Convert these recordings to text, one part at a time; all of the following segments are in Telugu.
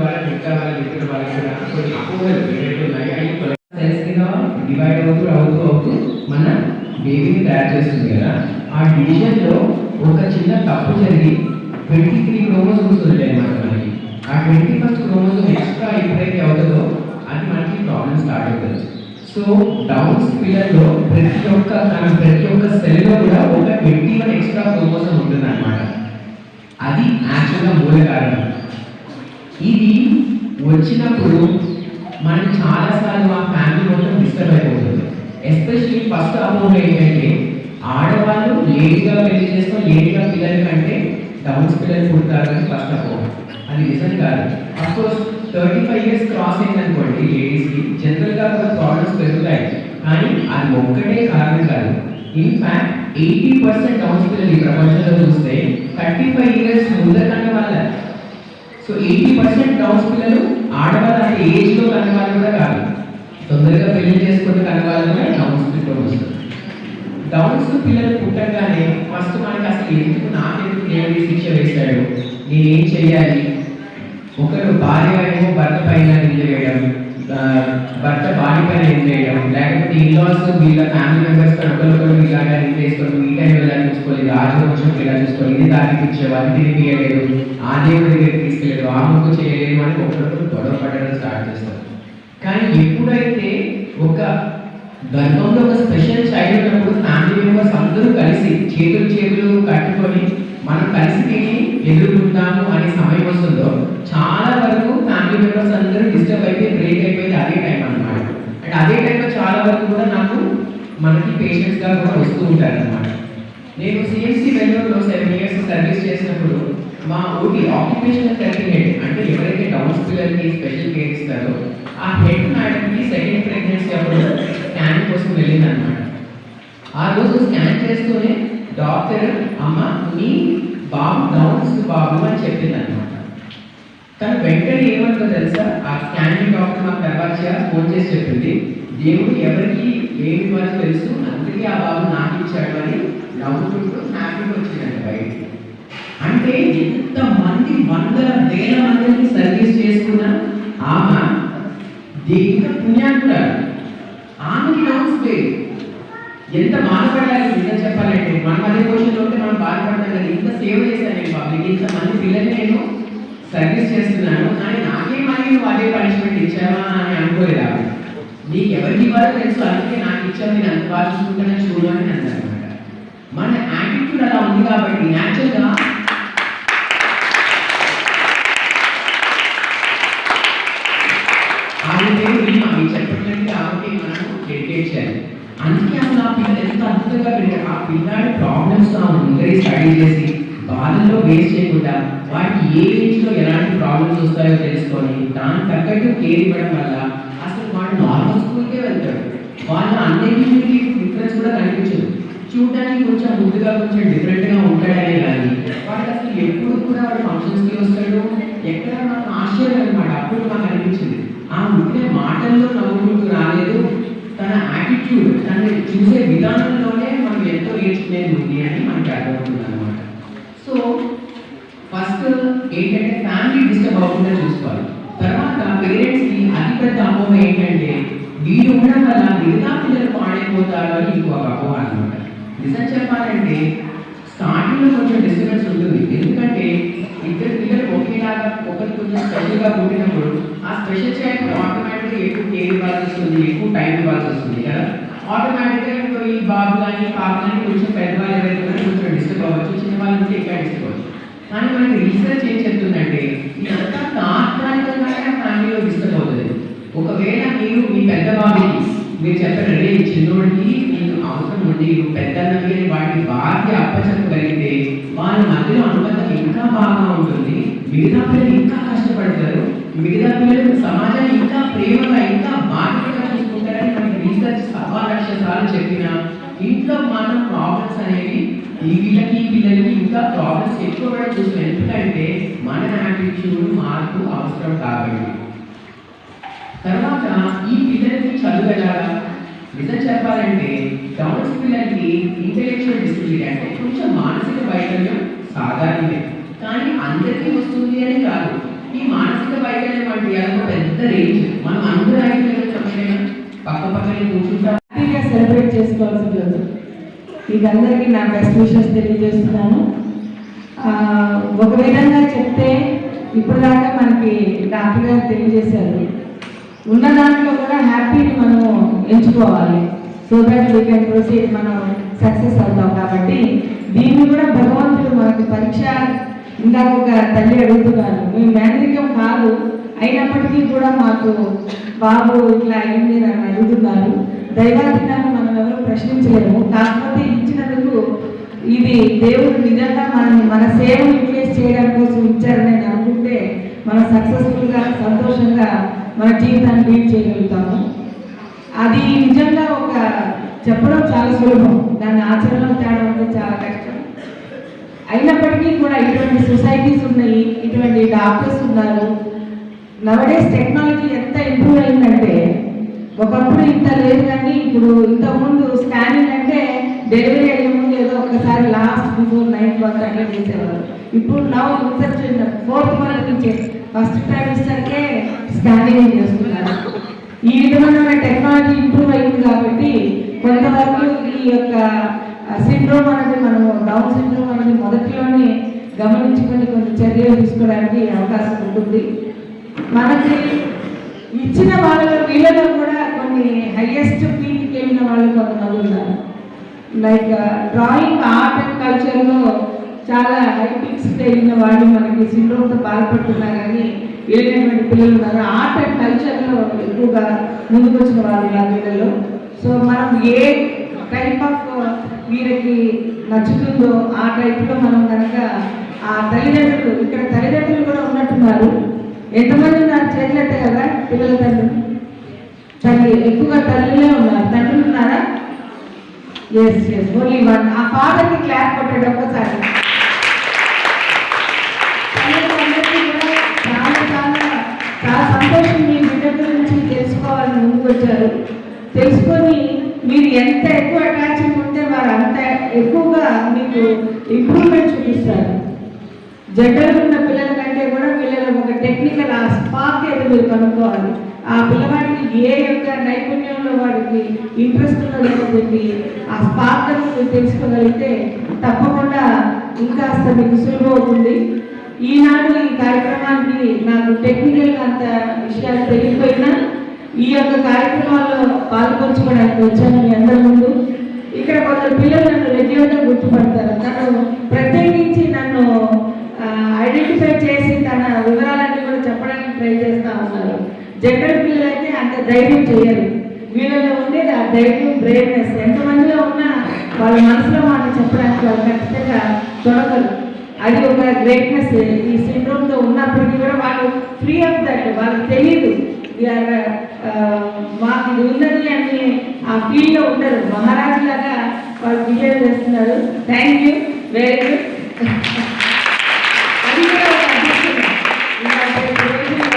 మీడియా మిత్రుల ద్వారా మిగతా వాళ్ళ కొన్ని అపోహలు ఏవైతే ఉన్నాయో డివైడ్ అవుతూ అవుతూ అవుతూ మన బేబీని తయారు చేస్తుంది కదా. ఆ డివిజన్లో ఒక చిన్న తప్పు జరిగి ట్వంటీ త్రీ క్రోమోజోమ్స్ ఉంటాయి అన్నమాట మనకి. ఆ ట్వంటీ ఫస్ట్ క్రోమోజోమ్ ఎక్స్ట్రా ఎప్పుడైతే అవుతుందో అది మనకి ప్రాబ్లమ్ స్టార్ట్ అవుతుంది. సో డౌన్ పిల్లల్లో ప్రతి ఒక్క ప్రతి ఒక్క సెల్లో కూడా ఒక ట్వంటీ వన్ ఎక్స్ట్రా క్రోమోజోమ్ ఉంటుంది అనమాట అది యాక్చువల్గా మూల కారణం. ఇది వచ్చినప్పుడు మనం చాలాసార్లు మా ఫ్యామిలీ మొత్తం డిస్టర్బ్ అయిపోతుంది. ఎస్పెషల్లీ ఫస్ట్ అమౌంట్ ఏంటంటే ఆడవాళ్ళు లేట్గా పెళ్ళి చేసుకొని లేట్గా పిల్లల కంటే డౌన్స్ పిల్లలు పుడతారని ఫస్ట్ అమౌంట్ అది నిజం కాదు. Of course thirty five years cross అయిందనుకోండి లేడీస్కి జనరల్గా కూడా ప్రాబ్లమ్స్ పెరుగుతాయి. కానీ అది ఒక్కటే కారణం కాదు. ఇన్ఫ్యాక్ట్ ఎయిటీ పర్సెంట్ డౌన్స్ పిల్లలు ఈ ప్రపంచంలో చూస్తే థర్టీ ఫైవ్ ఇయర్స్ ముందర కన్నా వాళ్ళ సో ఎయిటీ పర్సెంట్ డౌన్స్ పిల్లలు ఆడవాళ్ళు అంటే ఏజ్లో కూడా కాదు. తొందరగా పెళ్ళి చేసుకుని కన్న కూడా డౌన్స్ పిల్లలు వస్తుంది డౌన్స్ పిల్లలు పుట్టగానే ఫస్ట్ మనకి అసలు ఎందుకు నాకెందుకు దేవుడి శిక్ష వేశాడు? నేనేం చెయ్యాలి ఒకరు భార్య ఏమో భర్త పైన నిలిచేయడం భర్త భార్య పైన నిలిచేయడం వేయడం లేకపోతే ఇన్లాస్ వీళ్ళ ఫ్యామిలీ మెంబర్స్ ఒకరికొకరు ఇలాగా నిలిచేసుకోవడం వేసుకొని ఇలా టైం రాజు దానికి ఇచ్చేవా తిరిగి ఇవ్వలేదు ఆ దేవుడి దగ్గర తీసుకెళ్ళలేదు. ఆ ముక్కు చేయలేదు అని ఒకరికొకరు గొడవ పడడం స్టార్ట్ చేస్తారు. కానీ ఎప్పుడైతే ఒక గర్భంలో ఒక స్పెషల్ చైల్డ్ ఉన్నప్పుడు ఫ్యామిలీ మెంబర్స్ అందరూ కలిసి చేతులు చేతులు కట్టుకొని మనం కలిసి తిని ఎదుర్కొంటాము అనే సమయం వస్తుందో చాలా వరకు ఫ్యామిలీ మెంబర్స్ అందరూ డిస్టర్బ్ అయిపోయి బ్రేక్ అయిపోయింది అదే టైం అన్నమాట. అండ్ అదే టైంలో చాలా వరకు కూడా నాకు మనకి పేషెంట్స్గా కూడా వస్తూ ఉంటారు అన్నమాట నేను సిఎస్సి బెంగళూరులో సెవెన్ ఇయర్స్ సర్వీస్ చేసినప్పుడు మా ఊరి ఆక్యుపేషనల్ థెరపీ హెడ్ అంటే ఎవరైతే డౌన్స్ పిల్లలకి స్పెషల్ కేర్ ఇస్తారో ఆ హెడ్ మేడంకి సెకండ్ ప్రెగ్నెన్సీ అప్పుడు స్కాన్ కోసం వెళ్ళింది అనమాట ఆ రోజు స్కాన్ చేస్తూనే డాక్టర్ అమ్మ మీ బాబు డౌన్స్ బాబు అని చెప్పింది అనమాట తను వెంటనే ఏమంటో తెలుసా? ఆ స్కానింగ్ డాక్టర్ మాకు తర్వాత ఫోన్ చేసి చెప్పింది దేవుడు ఎవరికి ఏమి ఇవ్వాలో తెలుసు అందుకే ఆ బాబు నాకు ఇచ్చాడు అని నవ్వుతుంటూ హ్యాపీగా వచ్చిందండి బయటికి అంటే ఎంత మంది వందల వేల మందికి సర్వీస్ చేసుకున్న ఆమె దీనికి పుణ్యాత్మురాలు ఆమెకి డౌన్స్ లేదు. ఎంత బాధపడాలి నిజం చెప్పాలంటే? మనం అదే పొజిషన్లో ఉంటే మనం బాధపడతాం కదా. ఇంత సేవ చేశాను నేను పబ్లిక్ ఇంత మంది పిల్లల్ని నేను సర్వీస్ చేస్తున్నాను. కానీ నాకే మరి నువ్వు అదే పనిష్మెంట్ ఇచ్చావా అని అనుకోలేదు? నీకు ఎవరికి ఇవ్వాలో తెలుసు. అందుకే నాకు ఇచ్చావు. నేను అంత బాగా చూడాలని అన్నారు. మన యాటిట్యూడ్ అలా ఉంది కాబట్టి న్యాచురల్గా ఆమె పేరు మీరు చెప్పినట్టు ఆమెకి మనం డెడికేట్ చేయాలి. అందుకే అసలు ఆ పిల్లలు ఎంత అద్భుతంగా పెరిగారు. ఆ పిల్లాడి ప్రాబ్లమ్స్ ముందరే స్టడీ చేసి బాధల్లో వేస్ట్ చేయకుండా వాటికి ఏ ఏజ్లో ఎలాంటి ప్రాబ్లమ్స్ వస్తాయో తెలుసుకొని దానికి తగ్గట్టు కేర్ ఇవ్వడం వల్ల అసలు వాడు నార్మల్ స్కూల్కే వెళ్తాడు. వాళ్ళ అన్ని డిఫరెన్స్ కూడా కొంచెం ముందుగా కొంచెం డిఫరెంట్గా ఉంటాడని కానీ వాడికి అసలు ఎప్పుడు కూడా వాడు ఫంక్షన్స్కి వస్తాడు? ఎక్కడ నాకు ఆశ్చర్యం అనమాట. అప్పుడు నాకు అనిపించింది. ఆ ఉంటే మాటల్లో నవ్వుకుంటూ రాలేదు. తన యాటిట్యూడ్ తన చూసే విధానంలోనే మనం ఎంతో నేర్చుకునేది ఉంది అని మనకి అర్థమవుతుంది అనమాట. సో ఫస్ట్ ఏంటంటే ఫ్యామిలీ డిస్టర్బ్ అవ్వకుండా చూసుకోవాలి. తర్వాత పేరెంట్స్కి అతిపెద్ద అపోహ ఏంటంటే వీడు ఉండడం వల్ల మిగతా పిల్లలు పాడైపోతారు అని ఇంకొక అపోహ అనమాట. నిజం చెప్పాలంటే స్టార్టింగ్లో కొంచెం డిస్టర్బెన్స్ ఉంటుంది. ఎందుకంటే ఇద్దరు పిల్లలు ఒకేలాగా ఒకరు కొంచెం స్పెషల్గా పుట్టినప్పుడు ఆ స్పెషల్ చైల్డ్ ఆటోమేటిక్గా ఎక్కువ కేర్ ఇవ్వాల్సి వస్తుంది ఎక్కువ టైం ఇవ్వాల్సి వస్తుంది కదా? ఆటోమేటిక్గా ఇప్పుడు ఈ బాబు కానీ పాప కానీ కొంచెం పెద్దవాళ్ళు ఎవరైతే కొంచెం డిస్టర్బ్ అవ్వచ్చు. చిన్న వాళ్ళు ఉంటే ఇంకా డిస్టర్బ్ అవ్వచ్చు. కానీ మనకి రీసెర్చ్ ఏం చెప్తుందంటే ఇదంతా తాత్కాలికంగానే ఫ్యామిలీలో డిస్టర్బ్ అవుతుంది. ఒకవేళ మీరు మీ పెద్ద బాబుకి మీరు చెప్పారండి చిన్నోడికి నీకు అవసరం ఉంది నువ్వు పెద్ద అన్నవి వాటికి బాగా అప్పచెప్పగలిగితే వాళ్ళ మధ్యలో అనుబంధం ఇంకా బాగా ఉంటుంది. మిగతా పిల్లలు ఇంకా కష్టపడతారు. మిగతా పిల్లలు సమాజాన్ని ఇంకా ప్రేమగా ఇంకా బాధ్యతగా చూసుకుంటారని మనకి రీసెర్చ్ సవా లక్ష సార్లు చెప్పిన ఇంట్లో మనం ప్రాబ్లమ్స్ అనేవి ఈ వీళ్ళకి ఈ పిల్లలకి ఇంకా ప్రాబ్లమ్స్ ఎక్కువ కూడా చూస్తున్నాం ఎందుకంటే మన యాటిట్యూడ్ మార్పు అవసరం కాబట్టి. ఈ పిల్లలకి చదువు వెళ్ళాలా నిజం చెప్పాలంటే డౌన్స్ పిల్లలకి ఇంటెలెక్చువల్ డిసిప్లిన్ అంటే కొంచెం మానసిక వైకల్యం సాధారణమే. కానీ అందరికీ వస్తుంది అని కాదు. ఈ మానసిక వైకల్యం అంటే అదొక పెద్ద రేంజ్ మనం అందరూ ఐదు చెప్పలేము పక్క పక్కనే కూర్చుంటాం హ్యాపీగా సెలబ్రేట్ చేసుకోవాల్సిన రోజు. మీకు అందరికీ నా బెస్ట్ విషెస్ తెలియజేస్తున్నాను. ఒక విధంగా చెప్తే ఇప్పుడు దాకా మనకి డాక్టర్ గారు తెలియజేశారు. ఉన్న దాంట్లో కూడా హ్యాపీని మనం ఎంచుకోవాలి. So that we can proceed మనం సక్సెస్ అవుతాం కాబట్టి దీన్ని కూడా భగవంతుడు మనకి పరీక్ష ఇందాక ఒక తల్లి అడుగుతున్నాను మీ మేనరికం కాదు అయినప్పటికీ కూడా మాకు బాబు ఇట్లా అయింది అని అడుగుతున్నారు. దైవాధికాన్ని మనం ఎవరు ప్రశ్నించలేము. కాకపోతే ఇచ్చినందుకు ఇది దేవుడు నిజంగా మనం మన సేవను యూటిలైజ్ చేయడం కోసం ఇచ్చారని అనుకుంటే మనం సక్సెస్ఫుల్గా సంతోషంగా మన జీవితాన్ని లీడ్ చేయగలుగుతాము. అది నిజంగా ఒక చెప్పడం చాలా సులభం. దాన్ని ఆచరణలో తేడం అంటే చాలా కష్టం. అయినప్పటికీ కూడా ఇటువంటి సొసైటీస్ ఉన్నాయి ఇటువంటి డాక్టర్స్ ఉన్నారు. నవడేస్ టెక్నాలజీ ఎంత ఇంప్రూవ్ అయిందంటే ఒకప్పుడు ఇంత లేదు కానీ ఇప్పుడు ఇంతకుముందు స్కానింగ్ అంటే డెలివరీ అయ్యే ముందు ఏదో ఒకసారి లాస్ట్ బిఫోర్ నైన్త్ వరకు అట్లా చేసేవారు ఇప్పుడు నవ్ ఇన్సెప్షన్ ఫోర్త్ వరకు నుంచి ఫస్ట్ ట్రైమిస్టర్కే స్కానింగ్ చేస్తున్నారు. ఈ విధమైన టెక్నాలజీ ఇంప్రూవ్ అయింది కాబట్టి కొంతవరకు ఈ యొక్క సిండ్రోమ్ అనేది మనం డౌన్ సిండ్రోమ్ అనేది మొదటిలోనే గమనించుకొని కొన్ని చర్యలు తీసుకోవడానికి అవకాశం ఉంటుంది. మనకి ఇచ్చిన వాళ్ళ వీళ్ళలో కూడా కొన్ని హైయెస్ట్ పీక్కి వెళ్ళిన వాళ్ళు కొంతమంది ఉన్నారు. లైక్ డ్రాయింగ్ ఆర్ట్ అండ్ కల్చర్లో చాలా హై పీక్స్ వాళ్ళు మనకి సిండ్రోమ్తో బాధపడుతున్నారు కానీ వెళ్ళినటువంటి పిల్లలు ఉన్నారు? ఆర్ట్ అండ్ కల్చర్లో ఎక్కువగా ముందుకు వచ్చిన వాళ్ళు ఉన్నారు పిల్లలు సో మనం ఏ టైప్ ఆఫ్ uh, వీరికి నచ్చుతుందో ఆ టైప్లో మనం కనుక ఆ తల్లిదండ్రులు ఇక్కడ తల్లిదండ్రులు కూడా ఉన్నట్టున్నారు. ఎంతమంది ఉన్నారు? చేతులెత్తే కదా పిల్లల తండ్రులు తల్లి ఎక్కువగా తల్లిలే ఉన్నారు. తండ్రులు ఉన్నారా? ఎస్ ఎస్ ఓన్లీ వన్ ఆ ఫాదర్కి క్లాప్ కొట్టాడు ఒకసారి. ఆ సంతోషం మీ బిడ్డ గురించి తెలుసుకోవాలని ముందుకు వచ్చారు. తెలుసుకొని మీరు ఎంత ఎక్కువ అటాచ్మెంట్ ఉంటే వారు అంత ఎక్కువగా మీకు ఇంప్రూవ్మెంట్ చూపిస్తారు. జడ్డలు ఉన్న పిల్లల కంటే కూడా పిల్లలు ఒక టెక్నికల్ ఆ స్పార్క్ ఏదో మీరు కనుక్కోవాలి. ఆ పిల్లవాడికి ఏ యొక్క నైపుణ్యంలో వాడికి ఇంట్రెస్ట్ ఉన్నదో చెప్పి ఆ స్పార్క్ మీరు తెలుసుకోగలిగితే తప్పకుండా ఇంకాస్త మీకు సులువు అవుతుంది. ఈనాడు ఈ కార్యక్రమానికి నాకు టెక్నికల్గా అంత విషయాలు తెలియకపోయినా ఈ యొక్క కార్యక్రమాల్లో పాల్పంచుకోవడానికి వచ్చాను మీ అందరి ముందు. ఇక్కడ కొందరు పిల్లలు నన్ను రెగ్యులర్గా గుర్తుపడతారు. నన్ను ప్రత్యేకించి నన్ను ఐడెంటిఫై చేసి తన వివరాలన్నీ కూడా చెప్పడానికి ట్రై చేస్తా ఉన్నారు. జనరల్ పిల్లలైతే అంత ధైర్యం చేయరు. వీళ్ళలో ఉండేది ఆ ధైర్యం బ్రేవ్నెస్ ఎంతమందిలో ఉన్నా వాళ్ళ మనసులో వాళ్ళని చెప్పడానికి వాళ్ళు ఖచ్చితంగా చూడగలరు. అది ఒక గ్రేట్నెస్ ఈ సిండ్రోమ్తో ఉన్నప్పటికీ కూడా వాళ్ళు ఫ్రీ ఆఫ్ దట్ వాళ్ళకి తెలియదు uh, మాకు ఇది ఉన్నది అని ఆ ఫీల్డ్లో ఉంటారు. మహారాజు లాగా వాళ్ళు బిహేవ్ చేస్తున్నారు. థ్యాంక్ యూ వెరీ గుడ్ అది కూడా ఒక అదృష్టం. ఇలాంటి రోజుల్లో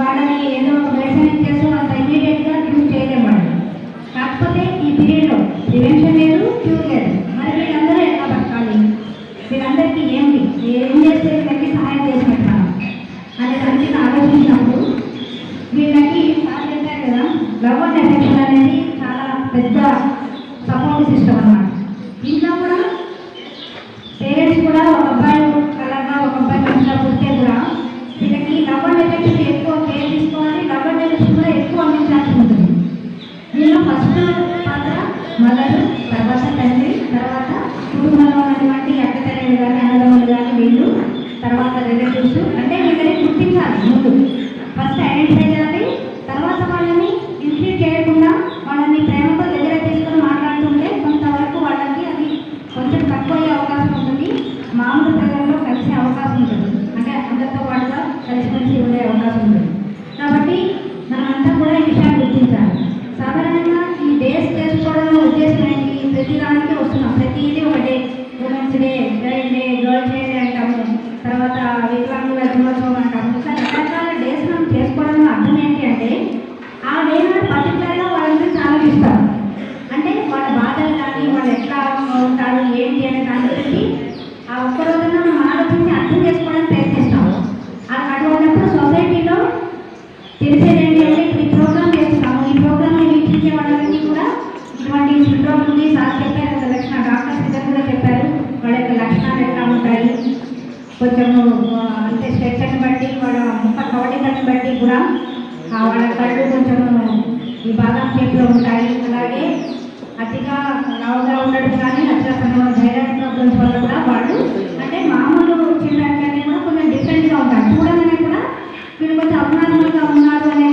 వాళ్ళని ఏదో ఒక మెడిసిన్ చేస్తూ అంత ఇమీడియట్గా ట్యూన్ చేయలేమండి కాకపోతే ఈ పీరియడ్లో ప్రివెన్షన్ లేదు క్యూర్ లేదు మరి వీళ్ళందరూ ఎట్లా బతకాలి వీళ్ళందరికీ ఏంటి ఏం చేస్తే వీళ్ళకి సహాయం చేసినట్టు మనం అనే దానికి నేను ఆలోచించినప్పుడు వీళ్ళకి సార్ చెప్పారు కదా లవ్ అండ్ ఎఫెక్షన్ అనేది చాలా పెద్ద సపోర్ట్ సిస్టమ్ అన్నమాట ఇంట్లో కూడా పేరెంట్స్ కూడా ఒక అబ్బాయి కలగా ఒక అబ్బాయి మంచిగా పుడితే కూడా వీళ్ళకి లవ్ అండ్ ఎఫెక్షన్ ఎక్కువ కేర్ తీసుకోవాలి లవ్ అండ్ ఎఫెక్షన్ కూడా ఎక్కువ అందించాల్సి ఉంటుంది దీనిలో ఫస్ట్ పాత్ర మదర్ తర్వాత తండ్రి తర్వాత కుటుంబంలో ఉన్నటువంటి అక్కతల్లి కానీ అన్నదమ్ములు కానీ వీళ్ళు తర్వాత రిలేటివ్స్ అంటే వీళ్ళని గుర్తించాలి ముందు ఫస్ట్ ఐడెంటిఫై చేయాలి తర్వాత వాళ్ళని ఇన్ఫ్లీట్ చేయకుండా వాళ్ళని ప్రేమతో దగ్గర తీసుకొని మాట్లాడుతుంటే కొంతవరకు వాళ్ళకి అది కొంచెం తక్కువ అయ్యే అవకాశం ఉంటుంది మామూలు ప్రజల్లో కలిసే అవకాశం ఉంటుంది అంటే అందరితో పాటుగా కలిసిమెలిసి ఉండే అవకాశం అందించే వాళ్ళన్నీ కూడా ఇటువంటి సిండ్రోమ్ ఉంది సార్ చెప్పారు ఒక లక్షణ డాక్టర్స్ ఇద్దరు కూడా చెప్పారు. వాళ్ళ యొక్క లక్షణాలు ఎట్లా ఉంటాయి? కొంచెం అంటే స్ట్రక్చర్ని బట్టి వాళ్ళ ముఖ కవటికని బట్టి కూడా వాళ్ళ కళ్ళు కొంచెం ఈ బాదం షేప్లో ఉంటాయి. అలాగే అతిగా రావుగా ఉండడం కానీ అట్లా థైరాయిడ్ ప్రాబ్లమ్స్ వల్ల కూడా వాళ్ళు అంటే మామూలు చిన్న కూడా కొంచెం డిఫరెంట్గా ఉంటారు. చూడగానే కూడా మీరు కొంచెం అబ్నార్మల్గా ఉన్నారు అనే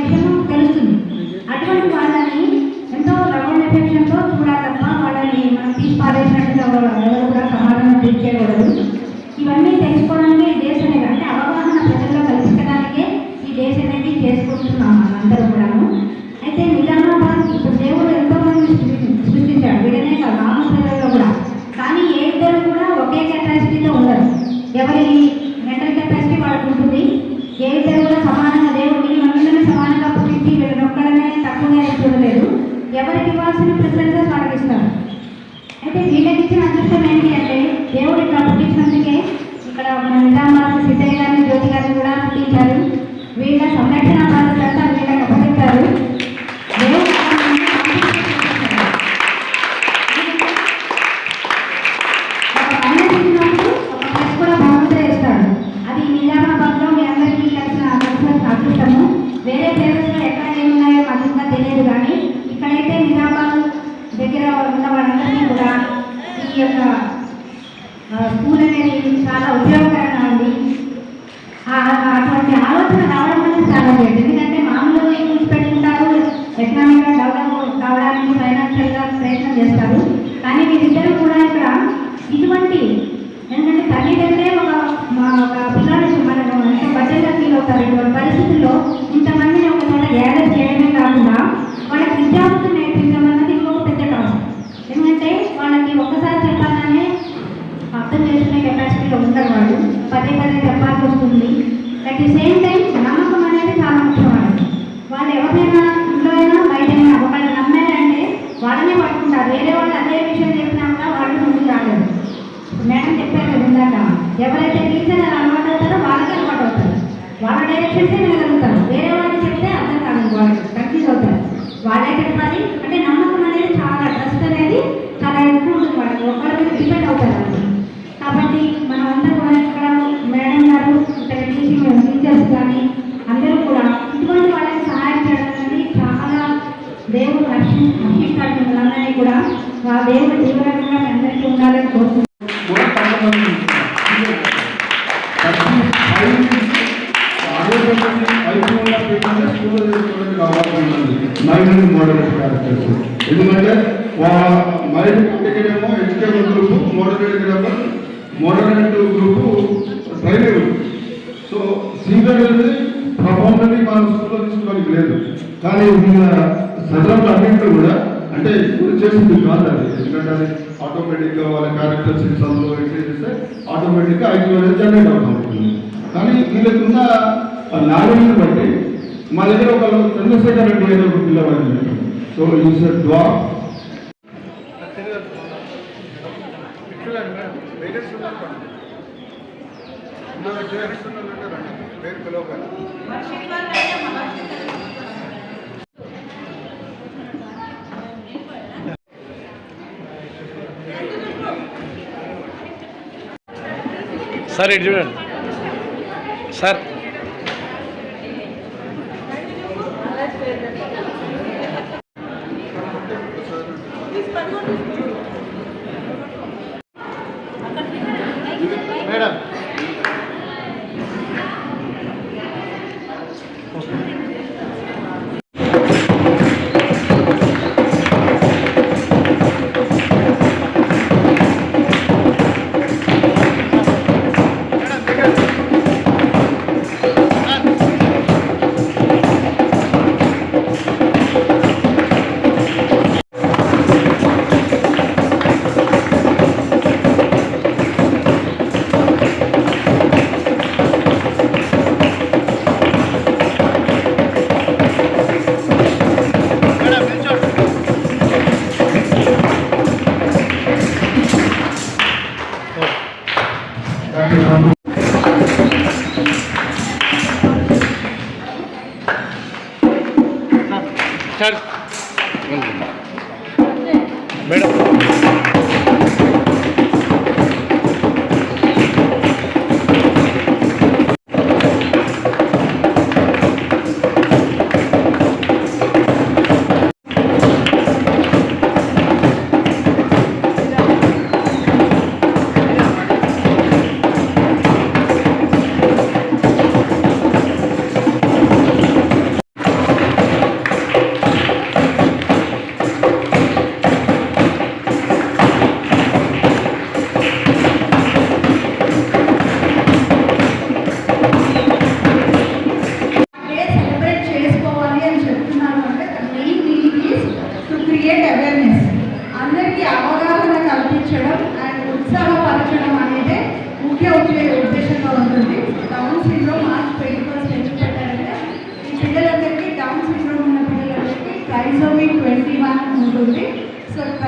పెంచడం ఇంకొక పెద్ద టాస్క్. ఎందుకంటే వాళ్ళకి ఒక్కసారి చెప్పాలనే అర్థం చేసుకునే కెపాసిటీలో ఉంటారు వాళ్ళు. పదే పదే చెప్పాల్సి వస్తుంది. అట్ ది సేమ్ టైం నమ్మకం అనేది చాలా ముఖ్యమైనది. వాళ్ళు ఎవరైనా ఇంట్లో అయినా బయట అయినా ఒకళ్ళు నమ్మారంటే వాళ్ళనే పట్టుకుంటారు. వేరే వాళ్ళు అదే విషయం చెప్పినా కూడా వాళ్ళు ముందుకు రాలేదు మేడం చెప్పారు కదా ఇందాక ఎవరైతే టీచర్ అలవాటు అవుతారో వాళ్ళకే అలవాటు అవుతారు. వాళ్ళ డైరెక్షన్సే వెళ్ళగలుగుతారు వేరే వాళ్ళకి చెప్తే అర్థం కాదు వాళ్ళు నా దేవుడు దీవనకరంగా అందరికీ ఉండాలని కోరుతున్నాను. ఆటోమేటిక్గా ఐదు వేలు జనరేట్ అవుతుంది. కానీ వీళ్ళకున్న నాలెడ్జ్ని బట్టి మా దగ్గర ఒక చంద్రశేఖర్ రెడ్డి అనే ఒక పిల్లవాడు సో ఈజ్ డ్వా పేరు సార్ ఇటు చూడండి సార్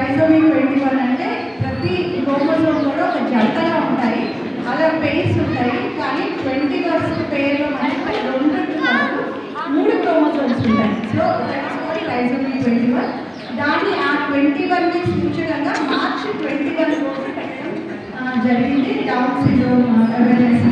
ట్రైసోమీ ట్వంటీ వన్ అంటే ప్రతి క్రోమోజోమ్ కూడా ఒక జంటగా ఉంటాయి. అలా పేర్స్ ఉంటాయి. కానీ ట్వంటీ వరకు పేర్లో మనకి రెండు మూడు క్రోమోజోమ్స్ ఉంటాయి. సో దాని వాట్ ట్రైసోమీ ట్వంటీ వన్ దాన్ని ఆ ట్వంటీ నుంచి సూచనగా మార్చి ట్వంటీ వన్ కోసం జరిగింది. Down syndrome awareness